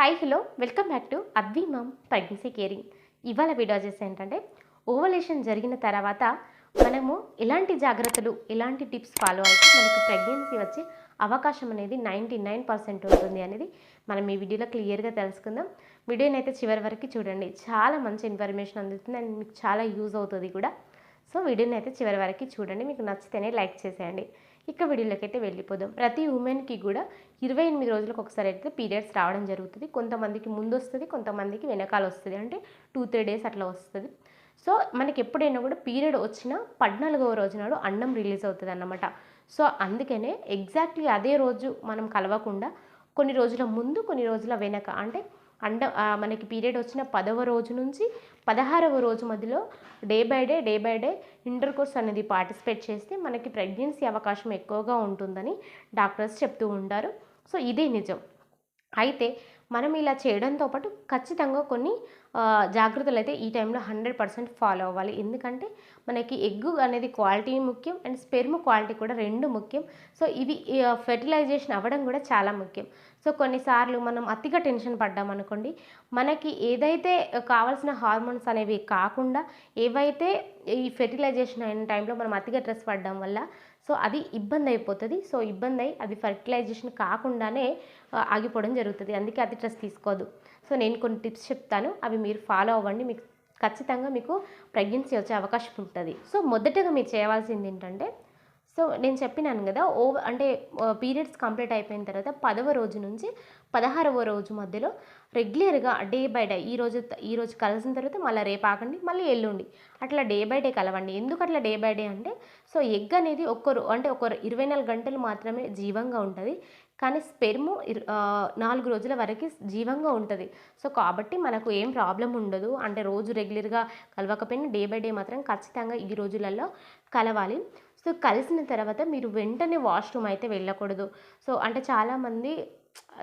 Hi hello welcome back to Advi mom pregnancy caring ఇవాళ video చేసి ఏంటంటే ovulation జరిగిన తర్వాత మనము ఎలాంటి జాగ్రత్తలు ఎలాంటి టిప్స్ ఫాలో అయితే మనకు ప్రెగ్నెన్సీ వచ్చే అవకాశం అనేది నైంటీ నైన్ పర్సెంట్ ఉంటుంది అనేది మనం ఈ వీడియోలో క్లియర్గా తెలుసుకుందాం. వీడియోని అయితే చివరి వరకు చూడండి. చాలా మంచి ఇన్ఫర్మేషన్ అందుతుంది అండ్ మీకు చాలా యూజ్ అవుతుంది కూడా. సో వీడియోని అయితే చివరి వరకు చూడండి. మీకు నచ్చితేనే లైక్ చేసేయండి. ఇక వీడియోలోకి అయితే వెళ్ళిపోదాం. ప్రతి ఉమెన్కి కూడా ఇరవై ఎనిమిది రోజులకు ఒకసారి అయితే పీరియడ్స్ రావడం జరుగుతుంది. కొంతమందికి ముందు వస్తుంది కొంతమందికి వెనకాల వస్తుంది. అంటే టూ త్రీ డేస్ అట్లా వస్తుంది. సో మనకి ఎప్పుడైనా కూడా పీరియడ్ వచ్చిన పద్నాలుగవ రోజు నాడు అన్నం రిలీజ్ అవుతుంది అన్నమాట సో అందుకనే ఎగ్జాక్ట్లీ అదే రోజు మనం కలవకుండా కొన్ని రోజుల ముందు కొన్ని రోజుల వెనక అంటే అండ మనకి పీరియడ్ వచ్చిన పదవ రోజు నుంచి పదహారవ రోజు మధ్యలో day by day day by day intercourse అనేది పార్టిసిపేట్ చేస్తే మనకి ప్రెగ్నెన్సీ అవకాశం ఎక్కువగా ఉంటుందని డాక్టర్స్ చెప్తూ ఉంటారు. సో ఇదే నిజం. అయితే మనం ఇలా చేయడంతో పాటు ఖచ్చితంగా కొన్ని జాగ్రత్తలు అయితే ఈ టైంలో హండ్రెడ్ పర్సెంట్ ఫాలో అవ్వాలి. ఎందుకంటే మనకి ఎగ్గు అనేది క్వాలిటీ ముఖ్యం అండ్ స్పెర్మ్ క్వాలిటీ కూడా రెండు ముఖ్యం. సో ఇవి ఫెర్టిలైజేషన్ అవ్వడం కూడా చాలా ముఖ్యం. సో కొన్నిసార్లు మనం అతిగా టెన్షన్ పడ్డాం అనుకోండి మనకి ఏదైతే కావాల్సిన హార్మోన్స్ అనేవి కాకుండా ఏవైతే ఈ ఫెర్టిలైజేషన్ అయిన టైంలో మనం అతిగా స్ట్రెస్ పడడం వల్ల సో అది ఇబ్బంది అయిపోతుంది. సో ఇబ్బంది అయి అది ఫర్టిలైజేషన్ కాకుండానే ఆగిపోవడం జరుగుతుంది. అందుకే అతి స్ట్రెస్ తీసుకోదు. సో నేను కొన్ని టిప్స్ చెప్తాను. అవి మీరు ఫాలో అవ్వండి. మీకు ఖచ్చితంగా మీకు ప్రెగ్నెన్సీ వచ్చే అవకాశం ఉంటుంది. సో మొదటగా మీరు చేయవలసింది ఏంటంటే సో నేను చెప్పినాను కదా ఓ అంటే పీరియడ్స్ కంప్లీట్ అయిపోయిన తర్వాత పదవ రోజు నుంచి పదహారవ రోజు మధ్యలో రెగ్యులర్గా డే బై డే ఈ రోజు ఈ రోజు కలిసిన తర్వాత మళ్ళీ రేపు ఆకండి మళ్ళీ ఎల్లుండి. అట్లా డే బై డే కలవండి. ఎందుకు అట్లా డే బై డే అంటే సో ఎగ్ అనేది ఒక్కరు అంటే ఒక ఇరవై నాలుగు గంటలు మాత్రమే జీవంగా ఉంటుంది. కానీ స్పెర్ము నాలుగు రోజుల వరకు జీవంగా ఉంటుంది. సో కాబట్టి మనకు ఏం ప్రాబ్లం ఉండదు. అంటే రోజు రెగ్యులర్గా కలవకపోయినా డే బై డే మాత్రం ఖచ్చితంగా ఈ రోజులలో కలవాలి. సో కలిసిన తర్వాత మీరు వెంటనే వాష్రూమ్ అయితే వెళ్ళకూడదు. సో అంటే చాలామంది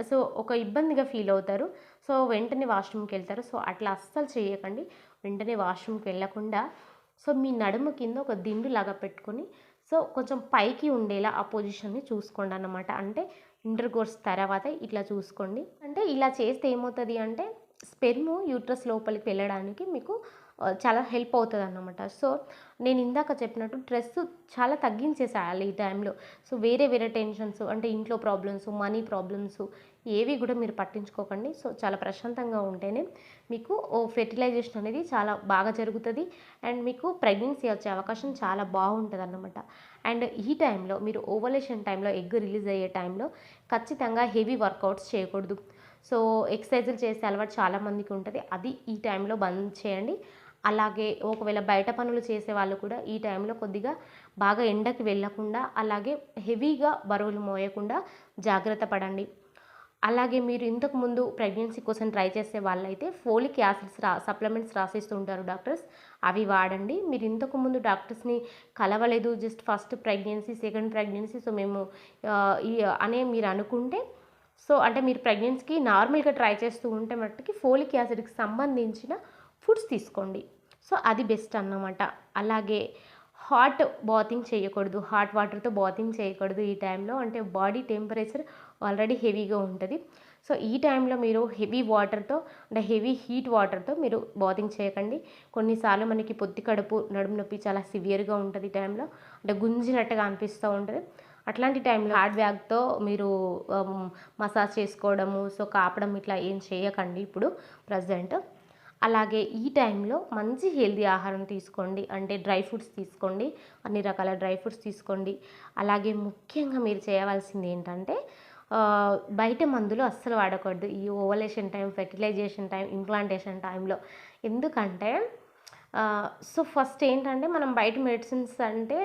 సో ఒక ఇబ్బందిగా ఫీల్ అవుతారు. సో వెంటనే వాష్రూమ్కి వెళ్తారు. సో అట్లా అస్సలు చేయకండి. వెంటనే వాష్రూమ్కి వెళ్ళకుండా సో మీ నడుము కింద ఒక దిండు లాగా పెట్టుకొని సో కొంచెం పైకి ఉండేలా ఆ పొజిషన్ని చూసుకోండి అన్నమాట. అంటే ఇంటర్ కోర్స్ తర్వాత ఇట్లా చూసుకోండి. అంటే ఇలా చేస్తే ఏమవుతుంది అంటే స్పెర్మ్ యూట్రస్ లోపలికి వెళ్ళడానికి మీకు చాలా హెల్ప్ అవుతుంది అన్నమాట సో నేను ఇందాక చెప్పినట్టు స్ట్రెస్ చాలా తగ్గించేసేయాలి ఈ టైంలో. సో వేరే వేరే టెన్షన్స్ అంటే ఇంట్లో ప్రాబ్లమ్స్ మనీ ప్రాబ్లమ్స్ ఏవి కూడా మీరు పట్టించుకోకండి. సో చాలా ప్రశాంతంగా ఉంటేనే మీకు ఓ ఫెర్టిలైజేషన్ అనేది చాలా బాగా జరుగుతుంది. అండ్ మీకు ప్రెగ్నెన్సీ వచ్చే అవకాశం చాలా బాగుంటుంది అన్నమాట అండ్ ఈ టైంలో మీరు ఓవలేషన్ టైంలో ఎగ్ రిలీజ్ అయ్యే టైంలో ఖచ్చితంగా హెవీ వర్కౌట్స్ చేయకూడదు. సో ఎక్సర్సైజులు చేసే అలవాటు చాలామందికి ఉంటుంది. అది ఈ టైంలో బంద్ చేయండి. అలాగే ఒకవేళ బయట పనులు చేసే వాళ్ళు కూడా ఈ టైంలో కొద్దిగా బాగా ఎండకి వెళ్ళకుండా అలాగే హెవీగా బరువులు మోయకుండా జాగ్రత్త పడండి. అలాగే మీరు ఇంతకు ముందు ప్రెగ్నెన్సీ కోసం ట్రై చేసే వాళ్ళైతే ఫోలిక్ యాసిడ్స్ రా సప్లిమెంట్స్ రాసిస్తూ ఉంటారు డాక్టర్స్. అవి వాడండి. మీరు ఇంతకు ముందు డాక్టర్స్ని కలవలేదు just first pregnancy second pregnancy. So మేము ఈ అనే మీరు అనుకుంటే సో అంటే మీరు ప్రెగ్నెన్సీకి నార్మల్గా ట్రై చేస్తూ ఉంటే మట్టుకి ఫోలిక్ యాసిడ్కి సంబంధించిన ఫుడ్స్ తీసుకోండి. సో అది బెస్ట్ అన్నమాట. అలాగే హాట్ బాతింగ్ చేయకూడదు. హాట్ వాటర్తో బాతింగ్ చేయకూడదు ఈ టైంలో. అంటే బాడీ టెంపరేచర్ ఆల్రెడీ హెవీగా ఉంటుంది. సో ఈ టైంలో మీరు హెవీ వాటర్తో అంటే హెవీ హీట్ వాటర్తో మీరు బాతింగ్ చేయకండి. కొన్నిసార్లు మనకి పొత్తి కడుపు నడుము నొప్పి చాలా సివియర్గా ఉంటుంది ఈ టైంలో. అంటే గుంజినట్టుగా అనిపిస్తూ ఉంటుంది. అట్లాంటి టైంలో హార్డ్ బ్యాగ్తో మీరు మసాజ్ చేసుకోవడము సో కాపడం ఇట్లా ఏం చేయకండి ఇప్పుడు ప్రజెంట్. అలాగే ఈ టైంలో మంచి హెల్తీ ఆహారం తీసుకోండి అంటే డ్రై ఫ్రూట్స్ తీసుకోండి అన్ని రకాల డ్రై ఫ్రూట్స్ తీసుకోండి. అలాగే ముఖ్యంగా మీరు చేయవలసింది ఏంటంటే బయట మందులు అస్సలు వాడకూడదు. ఈ ovulation time fertilization time implantation టైంలో. ఎందుకంటే సో ఫస్ట్ ఏంటంటే మనం బయట మెడిసిన్స్ అంటే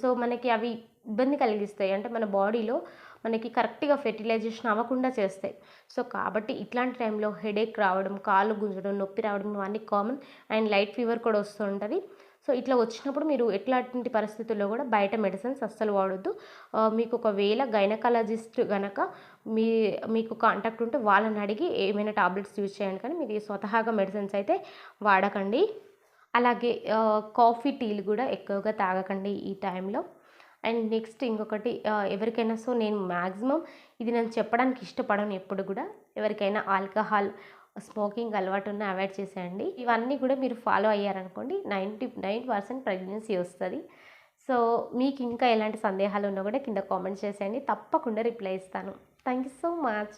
సో మనకి అవి ఇబ్బంది కలిగిస్తాయి. అంటే మన బాడీలో మనకి కరెక్ట్గా ఫెర్టిలైజేషన్ అవ్వకుండా చేస్తాయి. సో కాబట్టి ఇట్లాంటి టైంలో హెడేక్ రావడం కాళ్ళు గుంజడం నొప్పి రావడం ఇవన్నీ కామన్. అండ్ లైట్ ఫీవర్ కూడా వస్తూ ఉంటుంది. సో ఇట్లా వచ్చినప్పుడు మీరు ఎట్లాంటి పరిస్థితుల్లో కూడా బయట మెడిసిన్స్ అస్సలు వాడొద్దు. మీకు ఒకవేళ గైనకాలజిస్ట్ గనక మీ మీకు కాంటాక్ట్ ఉంటే వాళ్ళని అడిగి ఏమైనా టాబ్లెట్స్ యూజ్ చేయండి కానీ మీరు స్వతహాగా మెడిసిన్స్ అయితే వాడకండి. అలాగే కాఫీ టీలు కూడా ఎక్కువగా తాగకండి ఈ టైంలో. అండ్ నెక్స్ట్ ఇంకొకటి ఎవరికైనా సో నేను మ్యాక్సిమం ఇది నేను చెప్పడానికి ఇష్టపడను ఎప్పుడు కూడా. ఎవరికైనా ఆల్కహాల్ స్మోకింగ్ అలవాటు ఉన్న అవాయిడ్ చేసేయండి. ఇవన్నీ కూడా మీరు ఫాలో అయ్యారనుకోండి నైంటీ నైన్ పర్సెంట్ ప్రెగ్నెన్సీ వస్తుంది. సో మీకు ఇంకా ఎలాంటి సందేహాలు ఉన్నా కూడా కింద కామెంట్ చేసేయండి. తప్పకుండా రిప్లై ఇస్తాను. Thank you so much.